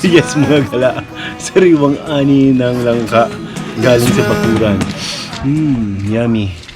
Yes mga gala, sariwang ani ng langka galing sa bakuran. Mmm, yummy.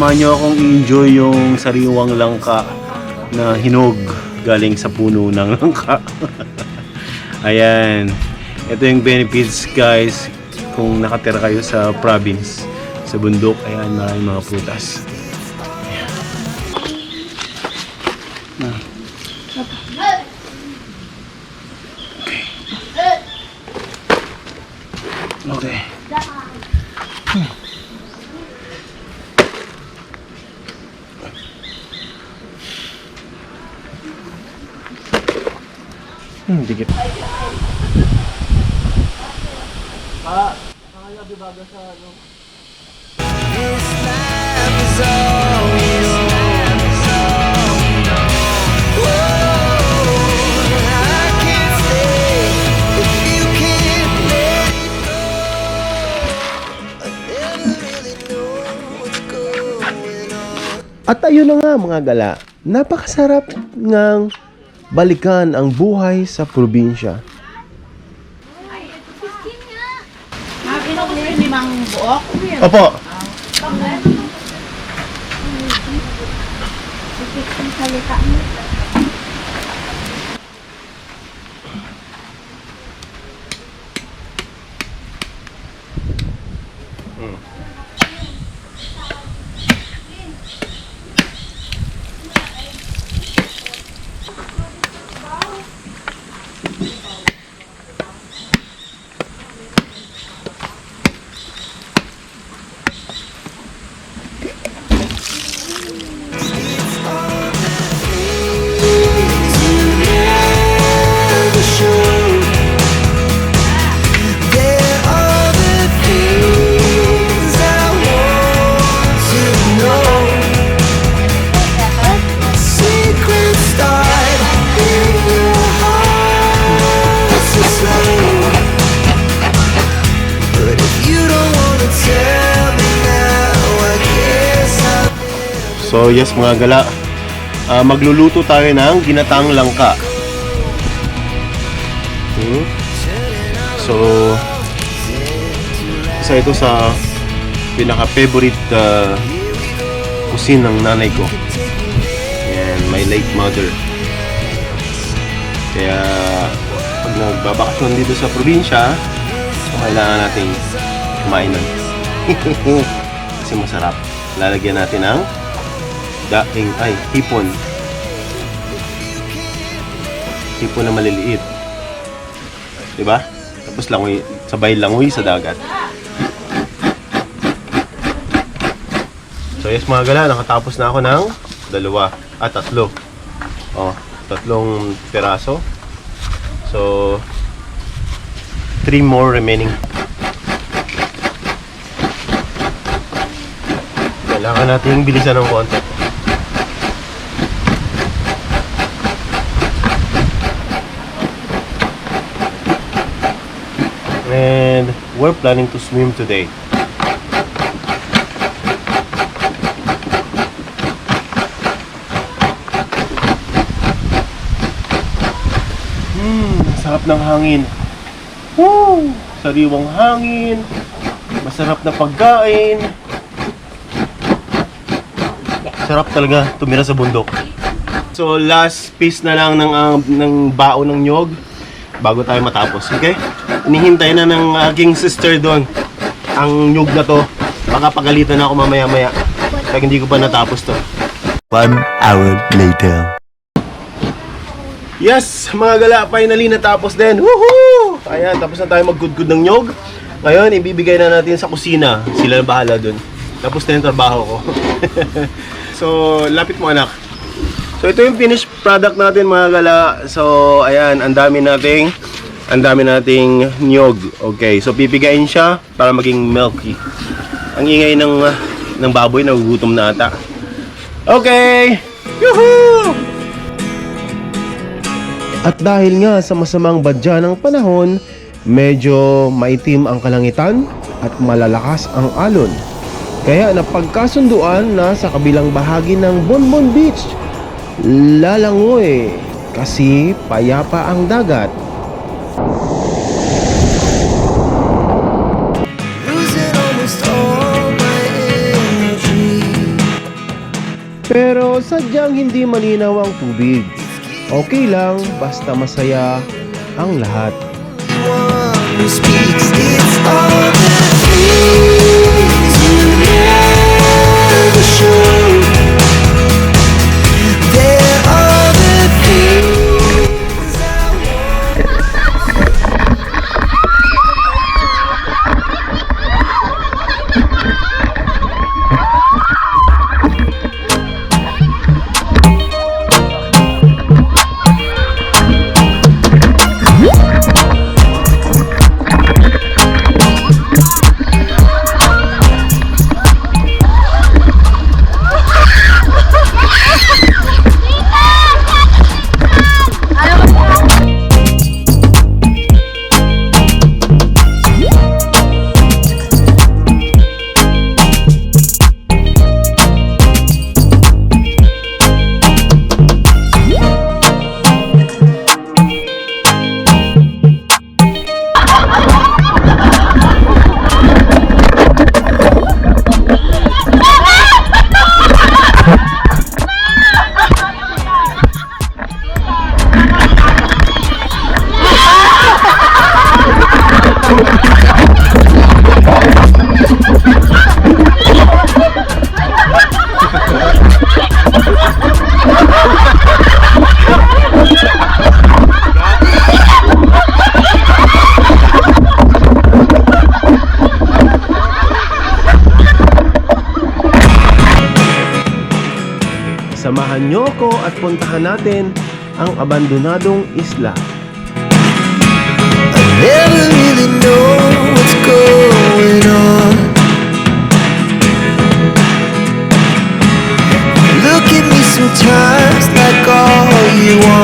Samahan niyo akong enjoy yung sariwang langka na hinog galing sa puno ng langka. Ayan. Ito yung benefits guys kung nakatira kayo sa province, sa bundok. Ayan, maraming mga prutas. Ayan. Ah. Okay. Hmm, dikit. This life is all we know. Whoa, I can't stay if you can't let it go. I never really know what's going on. At ayun na nga mga gala, napakasarap ngang balikan ang buhay sa probinsya. Nakinom mo So yes mga gala, ah, magluluto tayo ng ginatang langka. Hmm? So, isa ito sa pinaka-favorite uh, cuisine ng nanay ko. Yan, my late mother. Kaya, pag nagbabakasyon dito sa probinsya, so kailangan natin kumain nun. Kasi masarap. Lalagyan natin ng daing ay hipon. Hipon na maliliit. Diba? Tapos langoy sabay langoy sa dagat. So yes mga gala nakatapos na ako ng dalawa at tatlo. Oh tatlong piraso. So three more remaining. Kailangan nating bilisan ng konti and we're planning to swim today. Hmm, sarap ng hangin. Woo! Sariwang hangin. Masarap na pagkain. Sarap talaga tumira sa bundok. So last piece na lang ng ah, ng bao ng nyog bago tayo matapos, okay? Inihintay na ng aking sister doon. ang nyug na to. Baka pagalitan na ako mamaya-maya. Kaya hindi ko pa natapos to. One hour later. Yes, mga gala, finally natapos din. Woohoo! Ayan, tapos na tayo maggudgud ng nyog. Ngayon, ibibigay na natin sa kusina. Sila na bahala dun. Tapos na yung trabaho ko. so, lapit mo anak. So, ito yung finished product natin mga gala. So, ayan, ang dami nating ang dami nating nyog. Okay, so pipigain siya para maging milky. Ang ingay ng ng baboy, nagugutom na ata. Okay! Yuhuu! At dahil nga sa masamang badya ng panahon, medyo maitim ang kalangitan at malalakas ang alon. Kaya napagkasunduan na sa kabilang bahagi ng Bonbon Beach, lalangoy kasi payapa ang dagat. Pero sadyang hindi malinaw ang tubig. Okay lang basta masaya ang lahat. Speaks, it's all the things you never show. Ako at puntahan natin ang abandonadong isla. Never really know what's going on. Look at me sometimes like all you want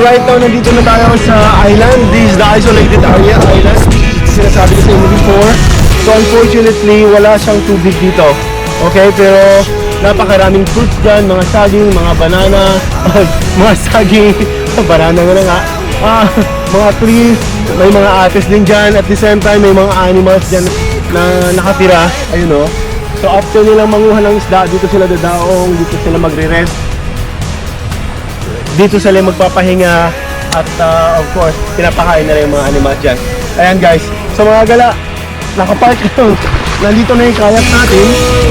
right now, nandito na tayo sa island. This is the isolated area island. Sinasabi ko sa inyo before. So unfortunately, wala siyang tubig dito. Okay, pero napakaraming fruits dyan, mga saging, mga banana, mga saging, banana na nga, ah, mga trees, may mga ates din dyan. At the same time, may mga animals dyan na nakatira. Ayun o. So after nilang manguha ng isda, dito sila dadaong, dito sila magre-rest dito sila magpapahinga at uh, of course, pinapakain na rin yung mga animals dyan. Ayan guys, sa mga gala, nakapark lang. Nandito na yung kayak natin.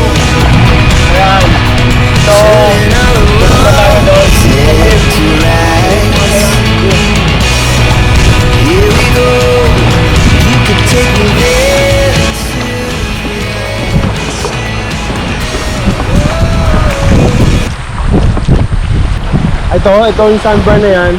I ito, yung sandbar na yan.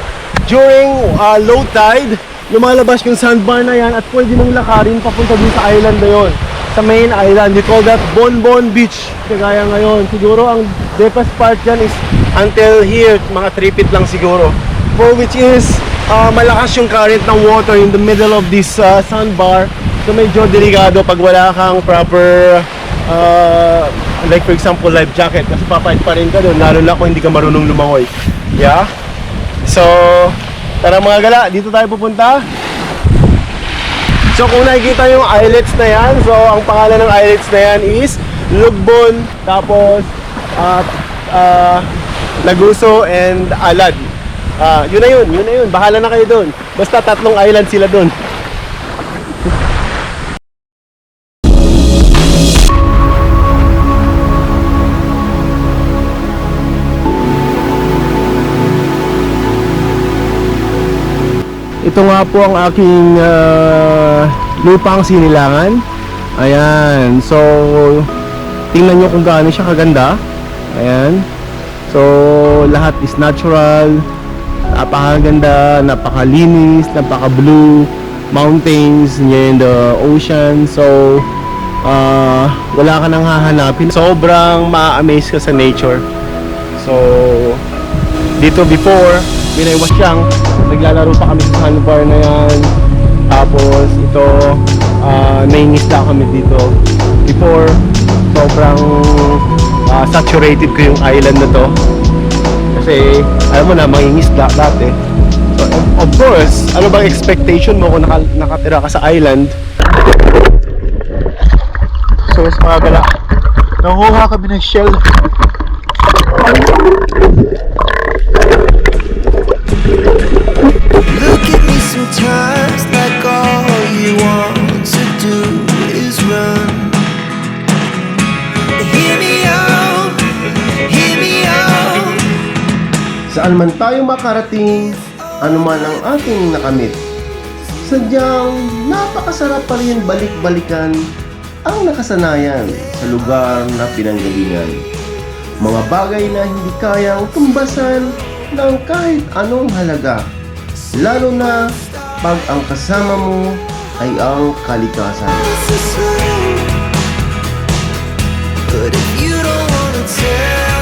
During uh, low tide, lumalabas yung sandbar na yan at pwede mong lakarin papunta dun sa island na yon. Sa main island, we call that Bonbon Beach. Kagaya ngayon, siguro ang deepest part dyan is until here, mga 3 feet lang siguro. For which is, uh, malakas yung current ng water in the middle of this uh, sandbar. So medyo delikado pag wala kang proper uh, like for example life jacket kasi papait pa rin ka doon lalo na kung hindi ka marunong lumangoy yeah so tara mga gala dito tayo pupunta so kung nakikita yung islets na yan so ang pangalan ng islets na yan is Lugbon tapos at uh, Laguso and Alad Ah, yun na yun, yun na yun. Bahala na kayo doon. Basta tatlong island sila doon. Ito nga po ang aking ah, lupang sinilangan. Ayan. So, tingnan nyo kung gaano siya kaganda. Ayan. So, lahat is natural. Napakaganda, napakalinis, napaka-blue. Mountains near the ocean. So, ah, wala ka nang hahanapin. Sobrang ma-amaze ka sa nature. So, dito before, when I was young, naglalaro pa kami sa sandbar na yan. Tapos ito, uh, naingisda kami dito. Before, sobrang ah, saturated ko yung island na to. Kasi, alam mo na, mangingisda dati. So, of, course, ano bang expectation mo kung naka, nakatira ka sa island? So, sa mga gala, nanguha kami ng shell. Sometimes like all you want to do is run. Hear me out, hear me out. Saan man tayo makarating, anuman ang ating nakamit. Sadyang napakasarap pa rin balik-balikan ang nakasanayan sa lugar na pinanggalingan. Mga bagay na hindi kayang tumbasan ng kahit anong halaga. Lalo na pag ang kasama mo ay ang kalikasan. But if you don't wanna tell